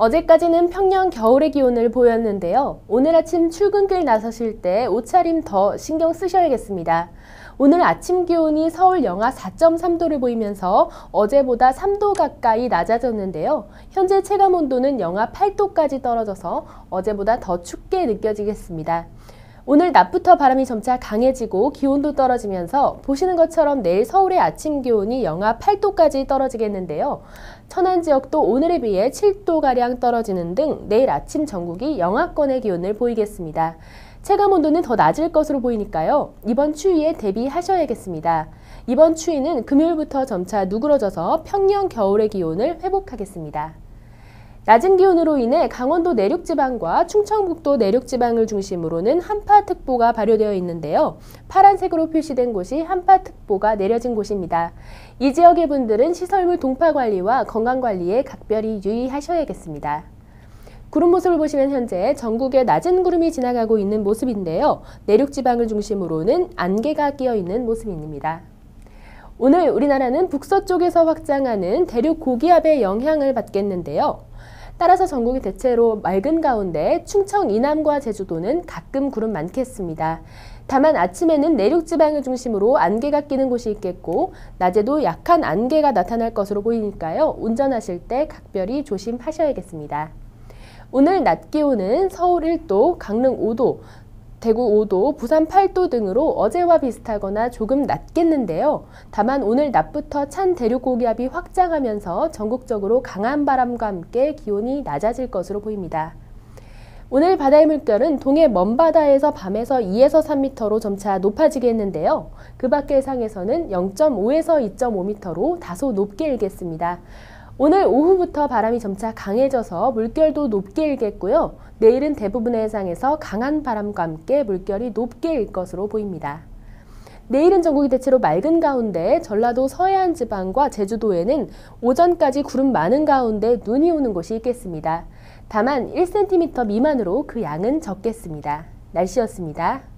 어제까지는 평년 겨울의 기온을 보였는데요. 오늘 아침 출근길 나서실 때 옷차림 더 신경 쓰셔야겠습니다. 오늘 아침 기온이 서울 영하 4.3도를 보이면서 어제보다 3도 가까이 낮아졌는데요. 현재 체감 온도는 영하 8도까지 떨어져서 어제보다 더 춥게 느껴지겠습니다. 오늘 낮부터 바람이 점차 강해지고 기온도 떨어지면서 보시는 것처럼 내일 서울의 아침 기온이 영하 8도까지 떨어지겠는데요. 천안 지역도 오늘에 비해 7도가량 떨어지는 등 내일 아침 전국이 영하권의 기온을 보이겠습니다. 체감 온도는 더 낮을 것으로 보이니까요. 이번 추위에 대비하셔야겠습니다. 이번 추위는 금요일부터 점차 누그러져서 평년 겨울의 기온을 회복하겠습니다. 낮은 기온으로 인해 강원도 내륙 지방과 충청북도 내륙 지방을 중심으로는 한파특보가 발효되어 있는데요. 파란색으로 표시된 곳이 한파특보가 내려진 곳입니다. 이 지역의 분들은 시설물 동파 관리와 건강 관리에 각별히 유의하셔야겠습니다. 구름 모습을 보시면 현재 전국에 낮은 구름이 지나가고 있는 모습인데요. 내륙 지방을 중심으로는 안개가 끼어 있는 모습입니다. 오늘 우리나라는 북서쪽에서 확장하는 대륙 고기압의 영향을 받겠는데요. 따라서 전국이 대체로 맑은 가운데 충청 이남과 제주도는 가끔 구름 많겠습니다. 다만 아침에는 내륙 지방을 중심으로 안개가 끼는 곳이 있겠고 낮에도 약한 안개가 나타날 것으로 보이니까요. 운전하실 때 각별히 조심하셔야겠습니다. 오늘 낮 기온은 서울 1도, 강릉 5도, 대구 5도, 부산 8도 등으로 어제와 비슷하거나 조금 낮겠는데요. 다만 오늘 낮부터 찬 대륙 고기압이 확장하면서 전국적으로 강한 바람과 함께 기온이 낮아질 것으로 보입니다. 오늘 바다의 물결은 동해 먼바다에서 밤에서 2에서 3m로 점차 높아지겠는데요. 그 밖의 상에서는 0.5에서 2.5m로 다소 높게 일겠습니다. 오늘 오후부터 바람이 점차 강해져서 물결도 높게 일겠고요. 내일은 대부분의 해상에서 강한 바람과 함께 물결이 높게 일 것으로 보입니다. 내일은 전국이 대체로 맑은 가운데 전라도 서해안 지방과 제주도에는 오전까지 구름 많은 가운데 눈이 오는 곳이 있겠습니다. 다만 1cm 미만으로 그 양은 적겠습니다. 날씨였습니다.